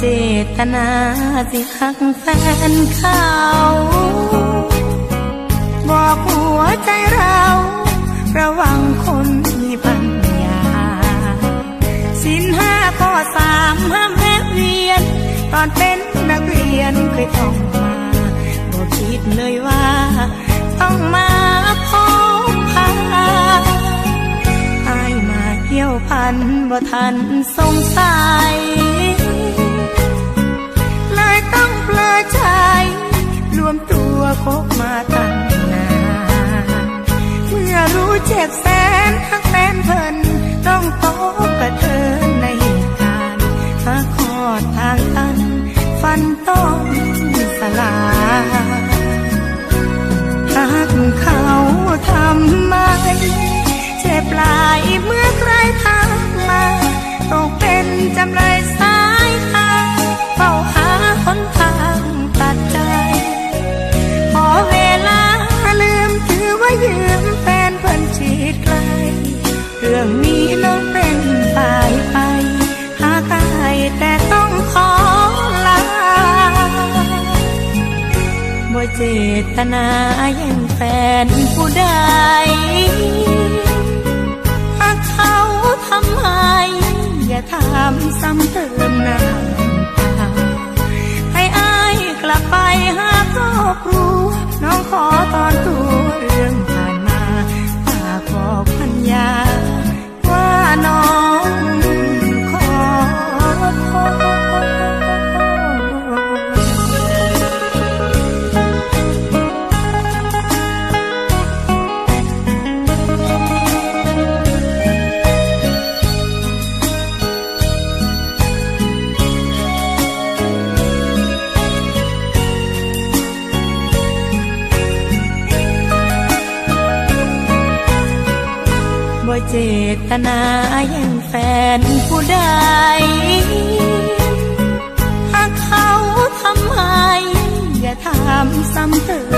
เจตนาสิหักแฟนเขาบอกหัวใจเรา ระวังคนมีปัญญา สินห้าข้อสามห้ามแวะเวียน ตอนเป็นนักเรียนเคยท่องมาบอกคิดเลยว่า ต้องมาพบพาอายมาเกี่ยวพันบ่ทันสงสัย บมาตั้งนานเมื่อรู้เจ็บแสนหักแฟนเพินต้องตกกระเทินในเหตุการณ์หาขอดทางตันฟันต้องสลายหักเขาทำไม เจ็บหลายเมื่อใครทัก กลเรื่องนี้น้องเป็นตายไป หากายแต่ต้องขอลาบ่เจตนาแย่งแฟนผู้ใดหากเขาทำไมอย่าถามซ้ำเติมน้ำ เจตนาแย่งแฟนผู้ใดหากเขาทำไมอย่าทำซ้ำเติม